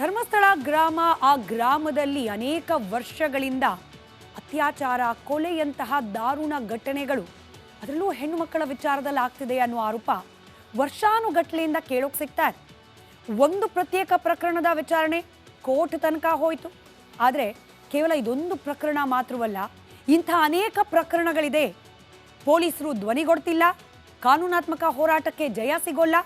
ಧರ್ಮಸ್ಥಳ ಗ್ರಾಮ, ಆ ಗ್ರಾಮದಲ್ಲಿ ಅನೇಕ ವರ್ಷಗಳಿಂದ ಅತ್ಯಾಚಾರ, ಕೊಲೆಯಂತಹ ದಾರುಣ ಘಟನೆಗಳು. ಅದರಲ್ಲೂ ಹೆಣ್ಣು ಮಕ್ಕಳ ವಿಚಾರದಲ್ಲಿ ಆಗ್ತಿದೆ ಅನ್ನೋ ಆರೋಪ ವರ್ಷಾನುಗಟ್ಲೆಯಿಂದ ಕೇಳೋಕೆ ಸಿಗ್ತಾ ಇದೆ. ಒಂದು ಪ್ರತ್ಯೇಕ ಪ್ರಕರಣದ ವಿಚಾರಣೆ ಕೋರ್ಟ್ ತನಕ ಹೋಯಿತು. ಆದರೆ ಕೇವಲ ಇದೊಂದು ಪ್ರಕರಣ ಮಾತ್ರವಲ್ಲ, ಇಂಥ ಅನೇಕ ಪ್ರಕರಣಗಳಿದೆ. ಪೊಲೀಸರು ಧ್ವನಿಗೊಡ್ತಿಲ್ಲ, ಕಾನೂನಾತ್ಮಕ ಹೋರಾಟಕ್ಕೆ ಜಯ ಸಿಗೋಲ್ಲ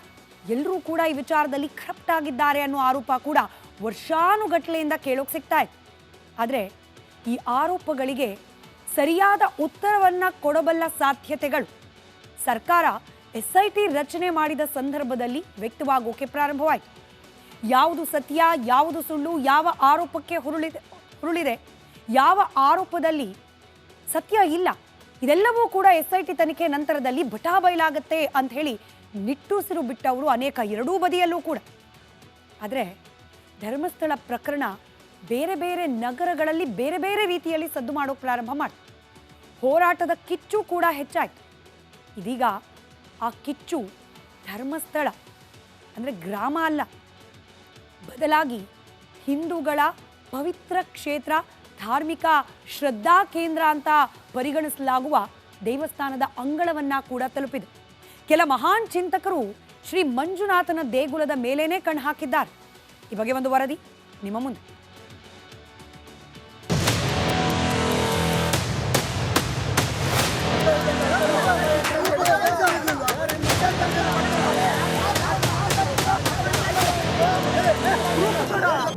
ಎಲ್ಲರೂ ಕೂಡ ಈ ವಿಚಾರದಲ್ಲಿ ಕರಪ್ಟ್ ಆಗಿದ್ದಾರೆ ಅನ್ನೋ ಆರೋಪ ಕೂಡ ವರ್ಷಾನುಗಟ್ಲೆಯಿಂದ ಕೇಳೋಕೆ ಸಿಗ್ತಾ ಇತ್ತು. ಆದರೆ ಈ ಆರೋಪಗಳಿಗೆ ಸರಿಯಾದ ಉತ್ತರವನ್ನು ಕೊಡಬಲ್ಲ ಸಾಧ್ಯತೆಗಳು. ಸರ್ಕಾರ ಎಸ್ ಐ ಟಿ ರಚನೆ ಮಾಡಿದ ಸಂದರ್ಭದಲ್ಲಿ ವ್ಯಕ್ತವಾಗೋಕೆ ಪ್ರಾರಂಭವಾಯಿತು. ಯಾವುದು ಸತ್ಯ, ಯಾವುದು ಸುಳ್ಳು, ಯಾವ ಆರೋಪಕ್ಕೆ ಹುರುಳಿದೆ ಹುರುಳಿದೆ, ಯಾವ ಆರೋಪದಲ್ಲಿ ಸತ್ಯ ಇಲ್ಲ, ಇದೆಲ್ಲವೂ ಕೂಡ ಎಸ್ ಐ ಟಿ ತನಿಖೆ ನಂತರದಲ್ಲಿ ಬಟಾ ಬಯಲಾಗತ್ತೆ ಅಂತ ಹೇಳಿ ನಿಟ್ಟುಸಿರು ಬಿಟ್ಟವರು ಅನೇಕ ಎರಡೂ ಬದಿಯಲ್ಲೂ ಕೂಡ. ಆದರೆ ಧರ್ಮಸ್ಥಳ ಪ್ರಕರಣ ಬೇರೆ ಬೇರೆ ನಗರಗಳಲ್ಲಿ ಬೇರೆ ಬೇರೆ ರೀತಿಯಲ್ಲಿ ಸದ್ದು ಮಾಡೋಕೆ ಪ್ರಾರಂಭ ಮಾಡಿ, ಹೋರಾಟದ ಕಿಚ್ಚು ಕೂಡ ಹೆಚ್ಚಾಯಿತು. ಇದೀಗ ಆ ಕಿಚ್ಚು ಧರ್ಮಸ್ಥಳ, ಅಂದರೆ ಗ್ರಾಮ ಅಲ್ಲ, ಬದಲಾಗಿ ಹಿಂದೂಗಳ ಪವಿತ್ರ ಕ್ಷೇತ್ರ, ಧಾರ್ಮಿಕ ಶ್ರದ್ಧಾ ಕೇಂದ್ರ ಅಂತ ಪರಿಗಣಿಸಲಾಗುವ ದೇವಸ್ಥಾನದ ಅಂಗಳವನ್ನು ಕೂಡ ತಲುಪಿದೆ. ಕೆಲ ಮಹಾನ್ ಚಿಂತಕರು ಶ್ರೀ ಮಂಜುನಾಥನ ದೇಗುಲದ ಮೇಲೇನೆ ಕಣ್ಣು ಹಾಕಿದ್ದಾರೆ. ಈ ಬಗ್ಗೆ ಒಂದು ವರದಿ ನಿಮ್ಮ ಮುಂದೆ.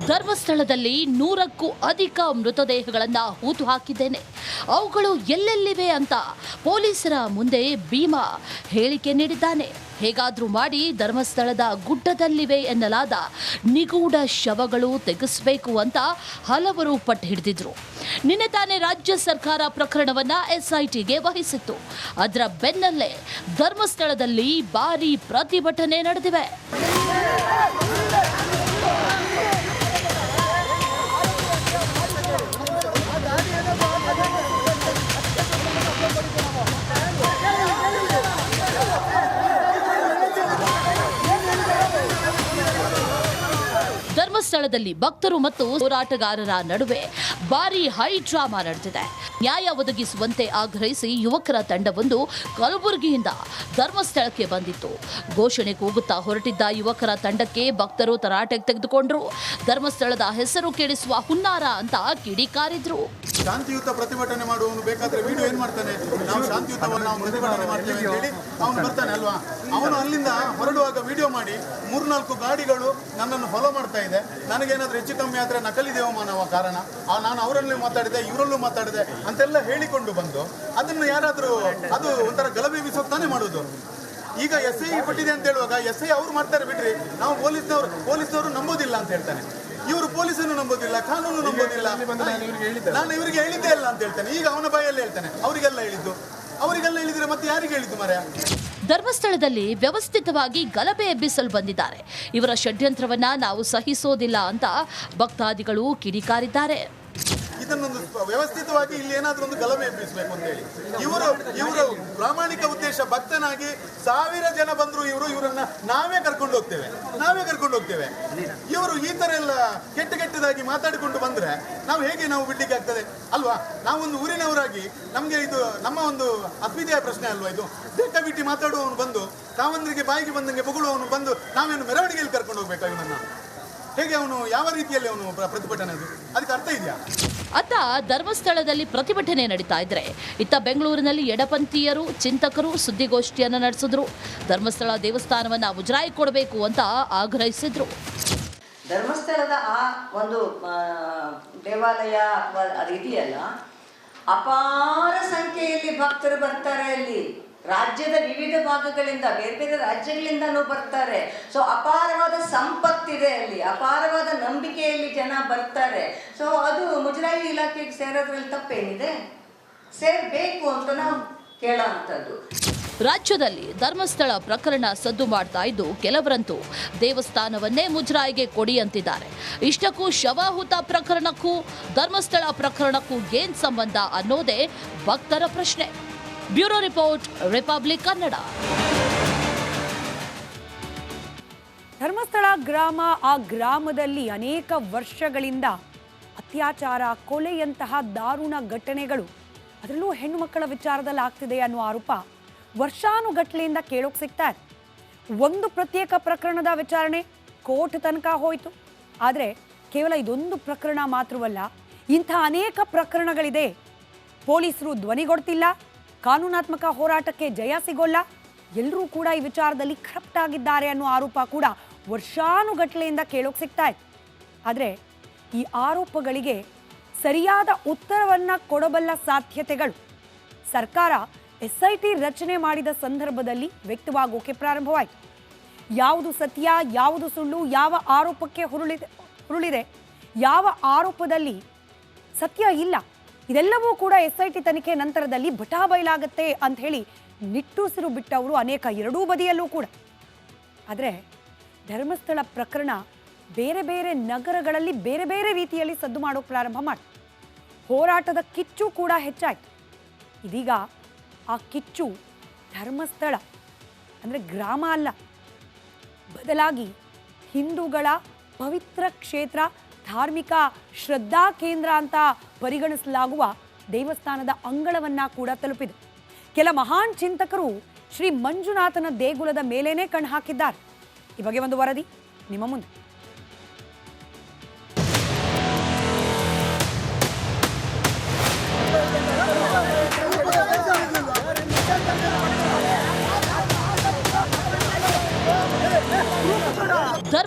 ಧರ್ಮಸ್ಥಳದಲ್ಲಿ ನೂರಕ್ಕೂ ಅಧಿಕ ಮೃತದೇಹಗಳನ್ನು ಹೂತು ಹಾಕಿದ್ದೇನೆ. ಅವುಗಳು ಎಲ್ಲೆಲ್ಲಿವೆ ಅಂತ ಪೊಲೀಸರ ಮುಂದೆ ಭೀಮಾ ಹೇಳಿಕೆ ನೀಡಿದ್ದಾನೆ. ಹೇಗಾದ್ರೂ ಮಾಡಿ ಧರ್ಮಸ್ಥಳದ ಗುಡ್ಡದಲ್ಲಿವೆ ಎನ್ನಲಾದ ನಿಗೂಢ ಶವಗಳು ತೆಗೆಸಬೇಕು ಅಂತ ಹಲವರು ಪಟ್ಟು ಹಿಡಿದಿದ್ರು. ನಿನ್ನೆ ತಾನೇ ರಾಜ್ಯ ಸರ್ಕಾರ ಪ್ರಕರಣವನ್ನ ಎಸ್ಐಟಿಗೆ ವಹಿಸಿತ್ತು. ಅದರ ಬೆನ್ನಲ್ಲೇ ಧರ್ಮಸ್ಥಳದಲ್ಲಿ ಭಾರಿ ಪ್ರತಿಭಟನೆ ನಡೆದಿವೆ. ಧರ್ಮಸ್ಥಳದಲ್ಲಿ ಭಕ್ತರು ಮತ್ತು ಹೋರಾಟಗಾರರ ನಡುವೆ ಭಾರಿ ಹೈ ಡ್ರಾಮಾ ನಡೆದಿದೆ. ನ್ಯಾಯ ಒದಗಿಸುವಂತೆ ಆಗ್ರಹಿಸಿ ಯುವಕರ ತಂಡವೊಂದು ಕಲಬುರಗಿಯಿಂದ ಧರ್ಮಸ್ಥಳಕ್ಕೆ ಬಂದಿತ್ತು. ಘೋಷಣೆ ಕೂಗುತ್ತಾ ಹೊರಟಿದ್ದ ಯುವಕರ ತಂಡಕ್ಕೆ ಭಕ್ತರು ತರಾಟೆಗೆ ತೆಗೆದುಕೊಂಡ್ರು. ಧರ್ಮಸ್ಥಳದ ಹೆಸರು ಕೇಳಿಸುವ ಹುನ್ನಾರ ಅಂತ ಕಿಡಿಕಾರಿದ್ರು. ಶಾಂತಿಯುತ ಪ್ರತಿಭಟನೆ ಮಾಡುವವನು ಬೇಕಾದ್ರೆ ವಿಡಿಯೋ ಏನ್ ಮಾಡ್ತಾನೆ? ನಾವು ಶಾಂತಿಯುತವನ್ನು ನಾವು ಪ್ರತಿಭಟನೆ ಮಾಡ್ತೇವೆ ಅಂತ ಹೇಳಿ ಅವನು ಬರ್ತಾನೆ ಅಲ್ವಾ? ಅವನು ಅಲ್ಲಿಂದ ಹೊರಡುವಾಗ ವಿಡಿಯೋ ಮಾಡಿ ಮೂರ್ನಾಲ್ಕು ಗಾಡಿಗಳು ನನ್ನನ್ನು ಫಾಲೋ ಮಾಡ್ತಾ ಇದೆ. ನನಗೇನಾದ್ರೂ ಹೆಚ್ಚು ಕಮ್ಮಿ ಆದ್ರೆ ನಕಲಿ ದೇವಮಾನವ ಕಾರಣ. ನಾನು ಅವರಲ್ಲೂ ಮಾತಾಡಿದೆ, ಇವರಲ್ಲೂ ಮಾತಾಡಿದೆ ಅಂತೆಲ್ಲ ಹೇಳಿಕೊಂಡು ಬಂದು ಅದನ್ನು ಯಾರಾದರೂ ಅದು ಒಂಥರ ಗಲಭೆ ಬೀಸೋಕ್ ತಾನೇ ಮಾಡೋದು? ಈಗ ಎಸ್ ಐ ಕೊಟ್ಟಿದೆ ಅಂತ ಹೇಳುವಾಗ ಎಸ್ ಐ ಅವ್ರು ಮಾಡ್ತಾರೆ ಬಿಡ್ರಿ. ನಾವು ಪೊಲೀಸ್ನವ್ರು, ಪೊಲೀಸ್ನವರು ನಂಬೋದಿಲ್ಲ ಅಂತ ಹೇಳ್ತಾನೆ. ಇವರು ಪೊಲೀಸನ್ನು ನಂಬೋದಿಲ್ಲ ಕಾನೂನು ನಂಬೋದಿಲ್ಲ. ನಾನು ಇವರಿಗೆ ಹೇಳಿದ್ದೇ ಇಲ್ಲ ಅಂತ ಹೇಳ್ತಾನೆ. ಈಗ ಅವನ ಬಾಯಲ್ಲಿ ಹೇಳ್ತಾನೆ. ಅವರಿಗೆಲ್ಲ ಹೇಳಿದ್ದು. ಅವರಿಗೆಲ್ಲ ಹೇಳಿದ್ರೆ ಮತ್ತೆ ಯಾರಿಗೆ ಹೇಳಿದ್ದು ಮರ ಧರ್ಮಸ್ಥಳದಲ್ಲಿ ವ್ಯವಸ್ಥಿತವಾಗಿ ಗಲಭೆ ಎಬ್ಬಿಸಲು ಬಂದಿದ್ದಾರೆ. ಇವರ ಷಡ್ಯಂತ್ರವನ್ನ ನಾವು ಸಹಿಸೋದಿಲ್ಲ ಅಂತ ಭಕ್ತಾದಿಗಳು ಕಿಡಿಕಾರಿದ್ದಾರೆ. ಇದನ್ನೊಂದು ವ್ಯವಸ್ಥಿತವಾಗಿ ಇಲ್ಲಿ ಏನಾದರೂ ಒಂದು ಗಲಭೆ ಎಬ್ಬಿಸಬೇಕು ಅಂತ ಹೇಳಿ. ಇವರು ಇವರು ಪ್ರಾಮಾಣಿಕ ಉದ್ದೇಶ, ಭಕ್ತನಾಗಿ ಸಾವಿರ ಜನ ಬಂದ್ರು ಇವರು, ಇವರನ್ನ ನಾವೇ ಕರ್ಕೊಂಡು ಹೋಗ್ತೇವೆ. ನಾವೇ ಕರ್ಕೊಂಡು ಹೋಗ್ತೇವೆ. ಇವರು ಈ ತರ ಎಲ್ಲ ಕೆಟ್ಟ ಕೆಟ್ಟದಾಗಿ ಮಾತಾಡಿಕೊಂಡು ಬಂದ್ರೆ ನಾವು ಹೇಗೆ ನಾವು ಬಿಡ್ಲಿಕ್ಕೆ ಆಗ್ತದೆ? ಅಲ್ವಾ? ನಾವೊಂದು ಊರಿನವರಾಗಿ ನಮಗೆ ಇದು ನಮ್ಮ ಒಂದು ಅಸ್ಮಿತೆಯ ಪ್ರಶ್ನೆ ಅಲ್ವಾ ಇದು? ಬೇಕಾಬಿಟ್ಟಿ ಮಾತಾಡುವವನು ಬಂದು ತಾವಂದ್ರಿಗೆ ಬಾಯಿಗೆ ಬಂದಂಗೆ ಬೊಗಳುವವನು ಬಂದು ನಾವೇನು ಮೆರವಣಿಗೆಯಲ್ಲಿ ಕರ್ಕೊಂಡು ಹೋಗ್ಬೇಕಾ ನನ್ನ ಹೇಗೆ ಅವನು ಯಾವ ರೀತಿಯಲ್ಲಿ ಅವನು ಪ್ರ- ಪ್ರತಿಭಟನೆ ಅದು? ಅದಕ್ಕೆ ಅರ್ಥ ಇದೆಯಾ? ಅತ್ತ ಧರ್ಮಸ್ಥಳದಲ್ಲಿ ಪ್ರತಿಭಟನೆ ನಡೀತಾ ಇದ್ರೆ. ಇತ್ತ ಬೆಂಗಳೂರಿನಲ್ಲಿ ಎಡಪಂಥೀಯರು, ಚಿಂತಕರು ಸುದ್ದಿಗೋಷ್ಠಿಯನ್ನು ನಡೆಸಿದ್ರು. ಧರ್ಮಸ್ಥಳ ದೇವಸ್ಥಾನವನ್ನ ಮುಜರಾಯಿ ಕೊಡಬೇಕು ಅಂತ ಆಗ್ರಹಿಸಿದ್ರು. ಧರ್ಮಸ್ಥಳದ ಆ ಒಂದು ದೇವಾಲಯ ಇದೆಯಲ್ಲ, ಅಪಾರ ಸಂಖ್ಯೆಯಲ್ಲಿ ಭಕ್ತರು ಬರ್ತಾರೆ ಅಲ್ಲಿ. ರಾಜ್ಯದ ವಿವಿಧ ಭಾಗಗಳಿಂದ, ಬೇರೆ ಬೇರೆ ರಾಜ್ಯಗಳಿಂದನೂ ಬರ್ತಾರೆ. ಸೊ ಅಪಾರವಾದ ಸಂಪತ್ತಿದೆ ಅಲ್ಲಿ, ಅಪಾರವಾದ ನಂಬಿಕೆಯಲ್ಲಿ ಜನ ಬರ್ತಾರೆ. ಸೊ ಅದು ಮುಜರಾಯಿ ಇಲಾಖೆಗೆ ಸೇರೋದ್ರಲ್ಲಿ ತಪ್ಪೇನಿದೆ? ಸೇರ್ಬೇಕು ಅಂತ ನಾವು ಕೇಳೋವಂಥದ್ದು ರಾಜ್ಯದಲ್ಲಿ ಧರ್ಮಸ್ಥಳ ಪ್ರಕರಣ ಸದ್ದು ಮಾಡ್ತಾ ಇದ್ದು ಕೆಲವರಂತೂ ದೇವಸ್ಥಾನವನ್ನೇ ಮುಜರಾಯಿಗೆ ಕೊಡಿ ಅಂತಿದ್ದಾರೆ. ಇಷ್ಟಕ್ಕೂ ಶವಾಹುತ ಪ್ರಕರಣಕ್ಕೂ, ಧರ್ಮಸ್ಥಳ ಪ್ರಕರಣಕ್ಕೂ ಏನ್ ಸಂಬಂಧ ಅನ್ನೋದೇ ಭಕ್ತರ ಪ್ರಶ್ನೆ. Bureau report, Republic Kannada. Dharmasthala ಗ್ರಾಮ ಆ ಗ್ರಾಮದಲ್ಲಿ ಅನೇಕ ವರ್ಷಗಳಿಂದ ಅತ್ಯಾಚಾರ, ಕೊಲೆಯಂತಹ ದಾರುಣ ಘಟನೆಗಳು. ಅದರಲ್ಲೂ ಹೆಣ್ಣು ಮಕ್ಕಳ ವಿಚಾರದಲ್ಲಿ ಆಗ್ತಿದೆ ಅನ್ನೋ ಆರೋಪ ವರ್ಷಾನುಗಟ್ಲೆಯಿಂದ ಕೇಳೋಕೆ ಸಿಗ್ತಾ ಇದೆ ಒಂದು ಪ್ರತ್ಯೇಕ ಪ್ರಕರಣದ ವಿಚಾರಣೆ ಕೋರ್ಟ್ ತನಕ ಹೋಯಿತು. ಆದರೆ ಕೇವಲ ಇದೊಂದು ಪ್ರಕರಣ ಮಾತ್ರವಲ್ಲ, ಇಂಥ ಅನೇಕ ಪ್ರಕರಣಗಳಿದೆ. ಪೊಲೀಸರು ಧ್ವನಿಗೊಡ್ತಿಲ್ಲ. ಕಾನೂನಾತ್ಮಕ ಹೋರಾಟಕ್ಕೆ ಜಯ ಸಿಗೋಲ್ಲ. ಎಲ್ಲರೂ ಕೂಡ ಈ ವಿಚಾರದಲ್ಲಿ ಕರಪ್ಟ್ ಆಗಿದ್ದಾರೆ ಅನ್ನೋ ಆರೋಪ ಕೂಡ ವರ್ಷಾನುಗಟ್ಲೆಯಿಂದ ಕೇಳೋಕೆ ಸಿಗ್ತಾ ಇತ್ತು ಆದರೆ ಈ ಆರೋಪಗಳಿಗೆ ಸರಿಯಾದ ಉತ್ತರವನ್ನು ಕೊಡಬಲ್ಲ ಸಾಧ್ಯತೆಗಳು. ಸರ್ಕಾರ ಎಸ್ ರಚನೆ ಮಾಡಿದ ಸಂದರ್ಭದಲ್ಲಿ ವ್ಯಕ್ತವಾಗೋಕೆ ಪ್ರಾರಂಭವಾಯಿತು. ಯಾವುದು ಸತ್ಯ, ಯಾವುದು ಸುಳ್ಳು, ಯಾವ ಆರೋಪಕ್ಕೆ ಹುರುಳಿದೆ ಹುರುಳಿದೆ? ಯಾವ ಆರೋಪದಲ್ಲಿ ಸತ್ಯ ಇಲ್ಲ? ಇದೆಲ್ಲವೂ ಕೂಡ ಎಸ್ ಐ ಟಿ ತನಿಖೆ ನಂತರದಲ್ಲಿ ಬಟಾ ಬಯಲಾಗತ್ತೆ ಅಂತ ಹೇಳಿ ನಿಟ್ಟುಸಿರು ಬಿಟ್ಟವರು ಅನೇಕ ಎರಡೂ ಬದಿಯಲ್ಲೂ ಕೂಡ. ಆದರೆ ಧರ್ಮಸ್ಥಳ ಪ್ರಕರಣ ಬೇರೆ ಬೇರೆ ನಗರಗಳಲ್ಲಿ ಬೇರೆ ಬೇರೆ ರೀತಿಯಲ್ಲಿ ಸದ್ದು ಮಾಡೋಕೆ ಪ್ರಾರಂಭ ಮಾಡಿ. ಹೋರಾಟದ ಕಿಚ್ಚು ಕೂಡ ಹೆಚ್ಚಾಯಿತು. ಇದೀಗ ಆ ಕಿಚ್ಚು ಧರ್ಮಸ್ಥಳ, ಅಂದರೆ ಗ್ರಾಮ ಅಲ್ಲ, ಬದಲಾಗಿ ಹಿಂದೂಗಳ ಪವಿತ್ರ ಕ್ಷೇತ್ರ, ಧಾರ್ಮಿಕ ಶ್ರದ್ಧಾ ಕೇಂದ್ರ ಅಂತ ಪರಿಗಣಿಸಲಾಗುವ ದೇವಸ್ಥಾನದ ಅಂಗಳವನ್ನ ಕೂಡ ತಲುಪಿದೆ. ಕೆಲ ಮಹಾನ್ ಚಿಂತಕರು ಶ್ರೀ ಮಂಜುನಾಥನ ದೇಗುಲದ ಮೇಲೇನೆ ಕಣ್ಣು ಹಾಕಿದ್ದಾರೆ. ಈ ಬಗ್ಗೆ ಒಂದು ವರದಿ, ನಿಮ್ಮ ಮುಂದೆ.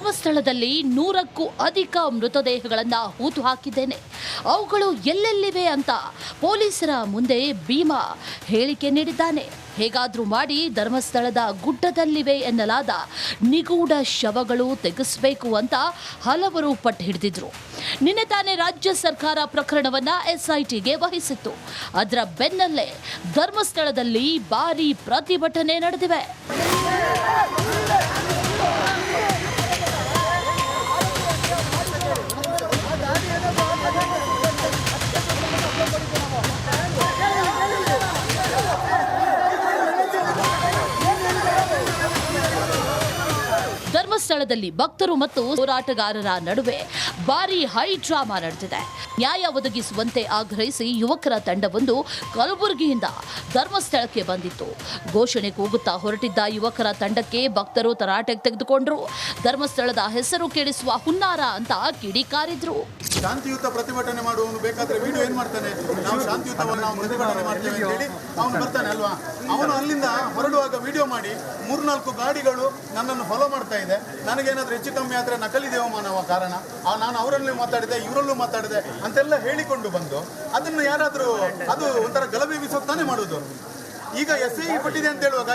ಧರ್ಮಸ್ಥಳದಲ್ಲಿ ನೂರಕ್ಕೂ ಅಧಿಕ ಮೃತದೇಹಗಳನ್ನ ಹೂತು ಹಾಕಿದ್ದೇನೆ? ಅವುಗಳು ಎಲ್ಲೆಲ್ಲಿವೆ ಅಂತ ಪೊಲೀಸರ ಮುಂದೆ ಭೀಮಾ ಹೇಳಿಕೆ ನೀಡಿದ್ದಾನೆ. ಹೇಗಾದ್ರೂ ಮಾಡಿ ಧರ್ಮಸ್ಥಳದ ಗುಡ್ಡದಲ್ಲಿವೆ ಎನ್ನಲಾದ ನಿಗೂಢ ಶವಗಳು ತೆಗೆಸಬೇಕು ಅಂತ ಹಲವರು ಪಟ್ಟು ಹಿಡಿದಿದ್ರು. ನಿನ್ನೆ ತಾನೇ ರಾಜ್ಯ ಸರ್ಕಾರ ಪ್ರಕರಣವನ್ನ ಎಸ್ಐಟಿಗೆ ವಹಿಸಿತ್ತು. ಅದರ ಬೆನ್ನಲ್ಲೇ ಧರ್ಮಸ್ಥಳದಲ್ಲಿ ಭಾರಿ ಪ್ರತಿಭಟನೆ ನಡೆದಿವೆ. ಧರ್ಮಸ್ಥಳದಲ್ಲಿ ಭಕ್ತರು ಮತ್ತು ಹೋರಾಟಗಾರರ ನಡುವೆ ಭಾರಿ ಹೈ ಡ್ರಾಮಾ ನಡೆದಿದೆ. ನ್ಯಾಯ ಒದಗಿಸುವಂತೆ ಆಗ್ರಹಿಸಿ ಯುವಕರ ತಂಡವೊಂದು ಕಲಬುರಗಿಯಿಂದ ಧರ್ಮಸ್ಥಳಕ್ಕೆ ಬಂದಿತ್ತು. ಘೋಷಣೆ ಕೂಗುತ್ತಾ ಹೊರಟಿದ್ದ ಯುವಕರ ತಂಡಕ್ಕೆ ಭಕ್ತರು ತರಾಟೆಗೆ ತೆಗೆದುಕೊಂಡ್ರು. ಧರ್ಮಸ್ಥಳದ ಹೆಸರು ಕೆಡಿಸುವ ಹುನ್ನಾರ ಅಂತ ಕಿಡಿಕಾರಿದ್ರು. ಶಾಂತಿಯುತ ಪ್ರತಿಭಟನೆ ಮಾಡುವವನು ಬೇಕಾದ್ರೆ ವಿಡಿಯೋ ಏನ್ ಮಾಡ್ತಾನೆ? ನಾವು ಶಾಂತಿಯುತವನ್ನು ನಾವು ಪ್ರತಿಭಟನೆ ಮಾಡ್ತೇವೆ ಅಂತ ಹೇಳಿ ಅವನು ಬರ್ತಾನೆ ಅಲ್ವಾ? ಅವನು ಅಲ್ಲಿಂದ ಹೊರಡುವಾಗ ವಿಡಿಯೋ ಮಾಡಿ ಮೂರ್ನಾಲ್ಕು ಗಾಡಿಗಳು ನನ್ನನ್ನು ಫಾಲೋ ಮಾಡ್ತಾ ಇದೆ. ನನಗೇನಾದ್ರೂ ಹೆಚ್ಚು ಕಮ್ಮಿ ಆದ್ರೆ ನಕಲಿ ದೇವಮಾನವ ಕಾರಣ. ನಾನು ಅವರಲ್ಲೂ ಮಾತಾಡಿದೆ, ಇವರಲ್ಲೂ ಮಾತಾಡಿದೆ. ಅಂತೆಲ್ಲ ಹೇಳಿಕೊಂಡು ಬಂದು ಅದನ್ನು ಯಾರಾದರೂ ಅದು ಒಂಥರ ಗಲಭೆ ಬೀಸೋಕ್ ತಾನೇ ಮಾಡುದು. ಈಗ ಎಸ್ ಐ ಕೊಟ್ಟಿದೆ ಅಂತ ಹೇಳುವಾಗ